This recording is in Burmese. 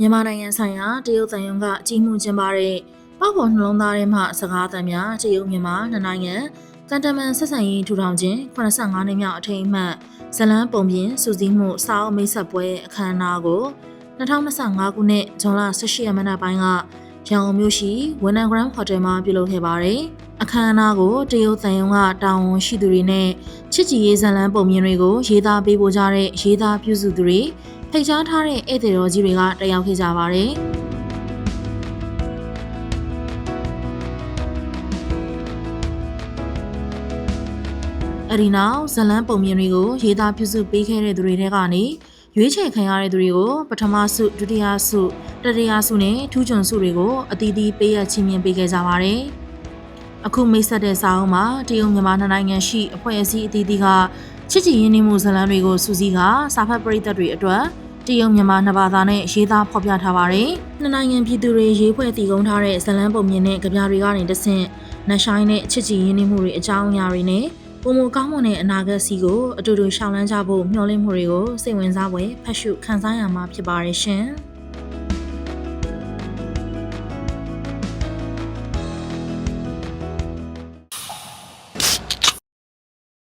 မြန်မာနိုင်ငံဆိုင်ရာတရုတ်တန်ယုံကကြီးမှုကျင်းပတဲ့ပေါ့ပေါ်နှလုံးသားထဲမှစကားသံများတရုတ်မြန်မာနှစ်နိုင်ငံကန်တမန်ဆက်ဆံရေးထူထောင်ခြင်း85နှစ်မြောက်အထိမ်းအမှတ်ဇလန်းပုံပြင်စူးစီးမှုစာအုပ်မိတ်ဆက်ပွဲအခမ်းအနားကို2025ခုနှစ်ဇွန်လ18ရက်နေ့ပိုင်းကရန်ကုန်မြို့ရှိဝန်နန်ဂရန်ဟိုတယ်မှာပြုလုပ်ခဲ့ပါတယ်။အခမ်းအနားကိုတရုတ်တန်ယုံကတာဝန်ရှိသူတွေနဲ့ချစ်ကြည်ရေးဇလန်းပုံပြင်တွေကိုရေးသားပေးပို့ကြတဲ့ရေးသားပြုစုသူတွေ ဖိတ်ကြားထားတဲ့ဧည့်သည်တော်ကြီးတွေကတက်ရောက်ခဲ့ကြပါတယ်။အဒီနောက်ဇလန်းပုံမြင်တွေကိုရေးသားပြုစုပေးခဲ့တဲ့သူတွေထဲကနေရွေးချယ်ခံရတဲ့သူတွေကိုပထမဆုဒုတိယဆုတတိယဆုနဲ့ထူးချွန်ဆုတွေကိုအသီးသီးပေးရချီးမြှင့်ပေးခဲ့ကြပါတယ်။အခုမိတ်ဆက်တဲ့စာအုပ်မှာတရုတ်မြန်မာနှစ်နိုင်ငံရှိအဖွဲ့အစည်းအသီးသီးက ချစ်ကြည်ရင်းနှီးမှုဇလန်းတွေကိုစူးစီးကစာဖတ်ပရိသတ်တွေအတွက်တရုတ်မြန်မာနှစ်ဘာသာနဲ့ရေးသားဖော်ပြထားပါတယ်။နှစ်နိုင်ငံပြည်သူတွေရေးဖွဲ့တည်ကုန်းထားတဲ့ဇလန်းပုံမြင်တဲ့ကြပြတွေကနေတဆင့်နှဆိုင်တဲ့ချစ်ကြည်ရင်းနှီးမှုတွေအကြောင်းအရာတွေနဲ့ပုံမကောင်းမွန်တဲ့အနာဂတ်စီကိုအတူတူရှောင်လန်းကြဖို့မျှော်လင့်မှုတွေကိုစိတ်ဝင်စားဖွယ်ဖတ်ရှုခန်းစားရမှာဖြစ်ပါရဲ့ရှင်။